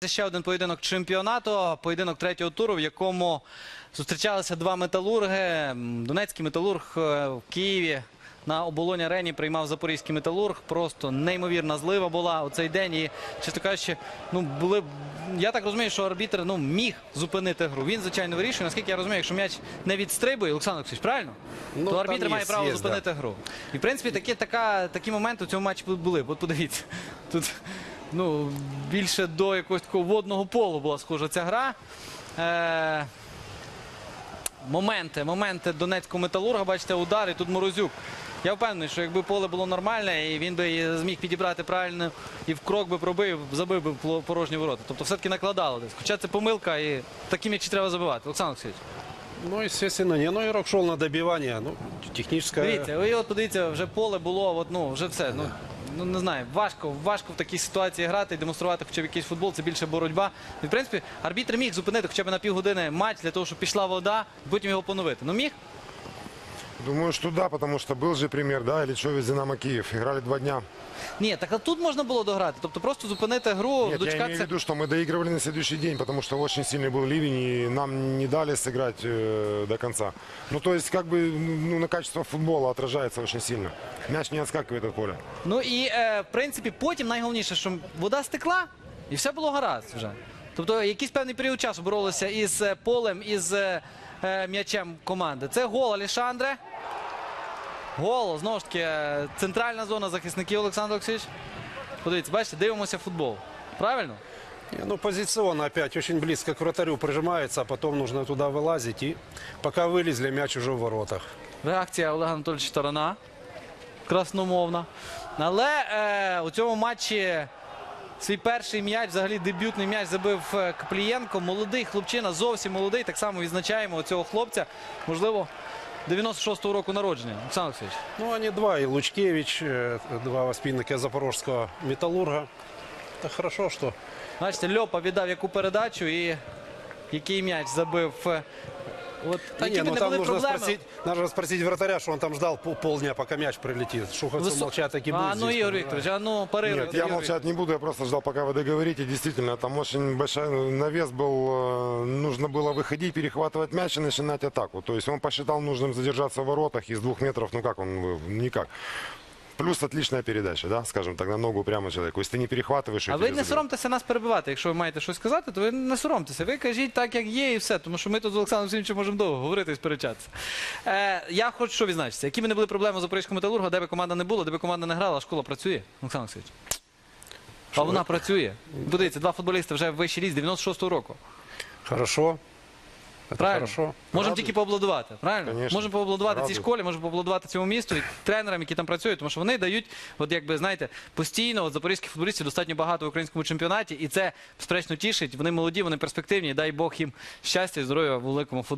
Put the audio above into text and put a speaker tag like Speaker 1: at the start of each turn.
Speaker 1: Це ще один поєдинок чемпіонату, поєдинок третього туру, в якому зустрічалися два металурги. Донецький металург е, в Києві на оболоні арені приймав запорізький металург. Просто неймовірна злива була у цей день. І, чесно кажучи, ну були. Я так розумію, що арбітр ну, міг зупинити гру. Він, звичайно, вирішує. Наскільки я розумію, якщо м'яч не відстрибує, Олександр Олексійович, правильно?
Speaker 2: Ну,
Speaker 1: то арбітр
Speaker 2: є
Speaker 1: має право
Speaker 2: да.
Speaker 1: зупинити гру. І в принципі такі, така, такі моменти у цьому матчі були. От подивіться, тут ну, більше до якогось такого водного полу була схожа ця гра. Е, моменти, моменти Донецького металурга, бачите, удар і тут Морозюк. Я впевнений, що якби поле було нормальне, і він би зміг підібрати правильно і в крок би пробив, забив би порожні ворота. Тобто все-таки накладало десь. Хоча це помилка, і такі м'ячі треба забивати. Олександр Олексійович.
Speaker 2: Ну, естественно, не. Ну, игрок шел на добивание. Ну, техническая...
Speaker 1: Дивіться, ви от подивіться, вже поле було, от, ну, вже все. Ну, ну не знаю, важко, важко в такій ситуації грати і демонструвати хоча б якийсь футбол, це більше боротьба. І, в принципі, арбітр міг зупинити хоча б на півгодини матч для того, щоб пішла вода, потім його поновити. Ну міг?
Speaker 3: Думаю, что да, потому что был же пример, да, Ильичевец Динамо Киев. Играли два дня.
Speaker 1: Ні, так а тут можна було дограти. Тобто просто зупинити гру,
Speaker 3: Нет, я имею в
Speaker 1: дочекатися.
Speaker 3: виду, что мы доигрывали на следующий день, потому что очень сильный был ливень, и нам не дали сыграть э, до конца. Ну, то есть, как бы, ну, на качество футбола отражается очень сильно. Мяч не отскакивает от поля.
Speaker 1: Ну і е, в принципі потім найголовніше, що вода стекла і все було гаразд вже. Тобто якийсь певний період часу боролися із е, полем, із е, е, м'ячем команди. Це гол Алішандре. Гол, знову ж таки, е, центральна зона захисників Олександр Олексійович. Подивіться, бачите, дивимося футбол. Правильно?
Speaker 2: Ну, позиционно опять очень близко к вратарю прижимается, а потом нужно туда вылазить. И пока вылезли, мяч уже в воротах.
Speaker 1: Реакція Олега Анатольовича Тарана. Красномовна. Але е, у цьому матчі свій перший м'яч, взагалі дебютний м'яч забив е, Каплієнко. Молодий хлопчина, зовсім молодий. Так само відзначаємо цього хлопця. Можливо, 96-го року народження. Олександр Олексійович.
Speaker 2: Ну, они два. И Лучкевич, э, два воспитанника запорожского металлурга. Это хорошо, что
Speaker 1: Бачите, Льопа віддав яку передачу і який м'яч забив. е, От,
Speaker 2: Да
Speaker 1: які
Speaker 2: не,
Speaker 1: б
Speaker 2: ну
Speaker 1: не
Speaker 2: там
Speaker 1: були
Speaker 2: нужно
Speaker 1: проблеми.
Speaker 2: спросить, нужно спросить вратаря, что он там ждал пол- полдня, пока мяч прилетит. Шуховцы
Speaker 1: Висо-
Speaker 2: молчат, таки будет
Speaker 1: А ну
Speaker 2: здесь,
Speaker 1: Ігор
Speaker 2: понимаешь?
Speaker 1: Вікторович, а ну парируйте.
Speaker 3: Нет, я
Speaker 1: Ігор
Speaker 3: молчать не буду, я просто ждал, пока вы договорите. Действительно, там очень большой навес был. э, Нужно было выходить, перехватывать мяч и начинать атаку. То есть он посчитал нужным задержаться в воротах из двух метров. Ну как он? э, Никак. Плюс отличная передача, да, скажем так, на ногу прямо человеку. Если ты не перехватываешь,
Speaker 1: А ви не соромтеся нас перебивати. Якщо ви маєте щось сказати, то ви не соромтеся. Ви кажіть так, як є, і все. Тому що ми тут з Олександром Олексійовичем можемо довго говорити і сперечатися. Е, я хочу що відзначитися. Які б не були проблеми з Запорізького металурга, де би команда не була, де би команда не грала, школа працює. Олександр Олексійович. А вона працює. Подивіться, два футболісти вже в вищій лізі 96-го року.
Speaker 2: Хорошо. Это
Speaker 1: Правильно?
Speaker 2: хорошо.
Speaker 1: Можемо
Speaker 3: Радує.
Speaker 1: тільки поаплодувати. Правильно?
Speaker 3: Конечно.
Speaker 1: Можемо поаплодувати цій
Speaker 3: Радує.
Speaker 1: школі, можемо поаплодувати цьому місту і тренерам, які там працюють, тому що вони дають, от якби знаєте, постійно от запорізьких футболістів достатньо багато в українському чемпіонаті, і це безперечно тішить. Вони молоді, вони перспективні. Дай Бог їм щастя і здоров'я в великому футболі.